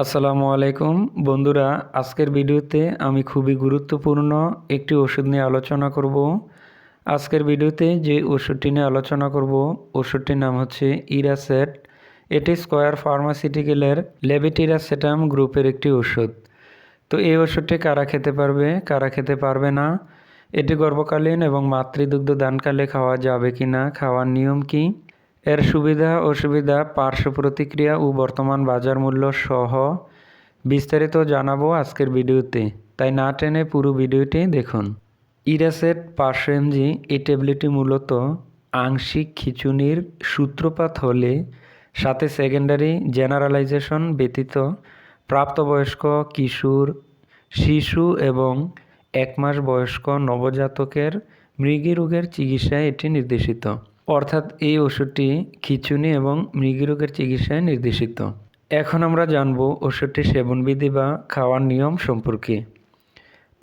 আসসালামু আলাইকুম। বন্ধুরা, আজকের ভিডিওতে আমি খুবই গুরুত্বপূর্ণ একটি ওষুধ নিয়ে আলোচনা করব। আজকের ভিডিওতে যে ওষুধটি নিয়ে আলোচনা করব, ওষুধটির নাম হচ্ছে ইরাসেট। এটি স্কোয়ার ফার্মাসিউটিক্যালের লেবিটিরাসেটাম গ্রুপের একটি ওষুধ। তো এই ওষুধটি কারা খেতে পারবে, কারা খেতে পারবে না, এটি গর্ভকালীন এবং মাতৃদুগ্ধ দানকালে খাওয়া যাবে কি না খাওয়ার নিয়ম কী? এর সুবিধা অসুবিধা পার্শ্ব প্রতিক্রিয়া ও বর্তমান বাজার মূল্য সহ বিস্তারিত জানাব আজকের ভিডিওতে। তাই না টেনে পুরো ভিডিওটি দেখুন। ইরাসেট পাঁচশো এমজি এই ট্যাবলেটটি মূলত আংশিক খিচুনির সূত্রপাত হলে সাথে সেকেন্ডারি জেনারেলাইজেশন ব্যতীত প্রাপ্তবয়স্ক, কিশোর, শিশু এবং এক মাস বয়স্ক নবজাতকের মৃগী রোগের চিকিৎসায় এটি নির্দেশিত। অর্থাৎ এই ওষুধটি খিচুনি এবং মৃগী রোগের চিকিৎসায় নির্দেশিত। এখন আমরা জানব ওষুধটি সেবনবিধি বা খাওয়ার নিয়ম সম্পর্কে।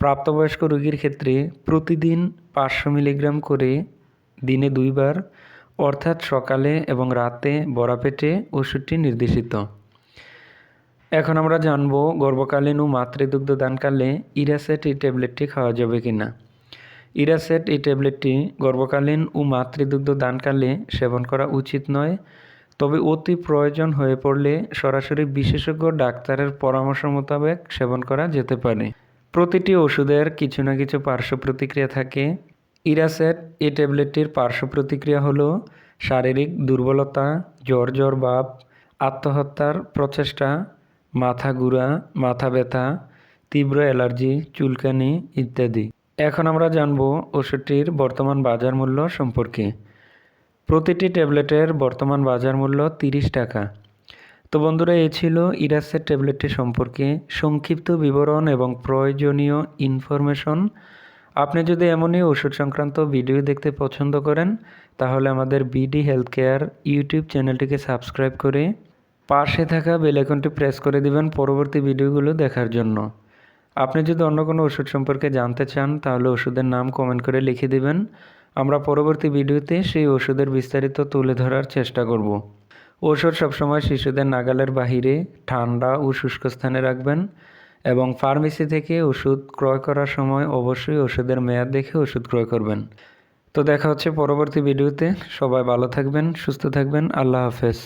প্রাপ্তবয়স্ক রোগীর ক্ষেত্রে প্রতিদিন পাঁচশো মিলিগ্রাম করে দিনে দুইবার, অর্থাৎ সকালে এবং রাতে বড়া পেটে ওষুধটি নির্দেশিত। এখন আমরা জানব গর্ভকালীন ও মাতৃদুগ্ধ দানকালে ইরাসেট এই ট্যাবলেটটি খাওয়া যাবে কি না ইরাসেট এই ট্যাবলেটটি গর্ভকালীন ও মাতৃদুগ্ধ দানকালে সেবন করা উচিত নয়, তবে অতি প্রয়োজন হয়ে পড়লে সরাসরি বিশেষজ্ঞ ডাক্তারের পরামর্শ মোতাবেক সেবন করা যেতে পারে। প্রতিটি ওষুধের কিছু না কিছু পার্শ্ব প্রতিক্রিয়া থাকে। ইরাসেট এই ট্যাবলেটটির পার্শ্ব প্রতিক্রিয়া হলো শারীরিক দুর্বলতা, জ্বর জ্বর ভাব, আত্মহত্যার প্রচেষ্টা, মাথা গুড়া, মাথা ব্যথা, তীব্র অ্যালার্জি, চুলকানি ইত্যাদি। এখন আমরা জানব ওষুধটির বর্তমান বাজার মূল্য সম্পর্কে। প্রতিটি ট্যাবলেটের বর্তমান বাজার মূল্য তিরিশ টাকা। তো বন্ধুরা এ ছিল ইরাসের ট্যাবলেটটি সম্পর্কে সংক্ষিপ্ত বিবরণ এবং প্রয়োজনীয় ইনফরমেশন। আপনি যদি এমনই ওষুধ সংক্রান্ত ভিডিও দেখতে পছন্দ করেন, তাহলে আমাদের বিডি হেলথ কেয়ার ইউটিউব চ্যানেলটিকে সাবস্ক্রাইব করে পাশে থাকা বেলাইকনটি প্রেস করে দিবেন পরবর্তী ভিডিওগুলো দেখার জন্য। আপনি যদি অন্য কোনো ওষুধ সম্পর্কে জানতে চান, তাহলে ওষুধের নাম কমেন্ট করে লিখে দিবেন। আমরা পরবর্তী ভিডিওতে সেই ওষুধের বিস্তারিত তুলে ধরার চেষ্টা করব। ওষুধ সবসময় শিশুদের নাগালের বাহিরে ঠান্ডা ও শুষ্ক স্থানে রাখবেন এবং ফার্মেসি থেকে ওষুধ ক্রয় করার সময় অবশ্যই ওষুধের মেয়াদ দেখে ওষুধ ক্রয় করবেন। তো দেখা হচ্ছে পরবর্তী ভিডিওতে। সবাই ভালো থাকবেন, সুস্থ থাকবেন। আল্লাহ হাফেজ।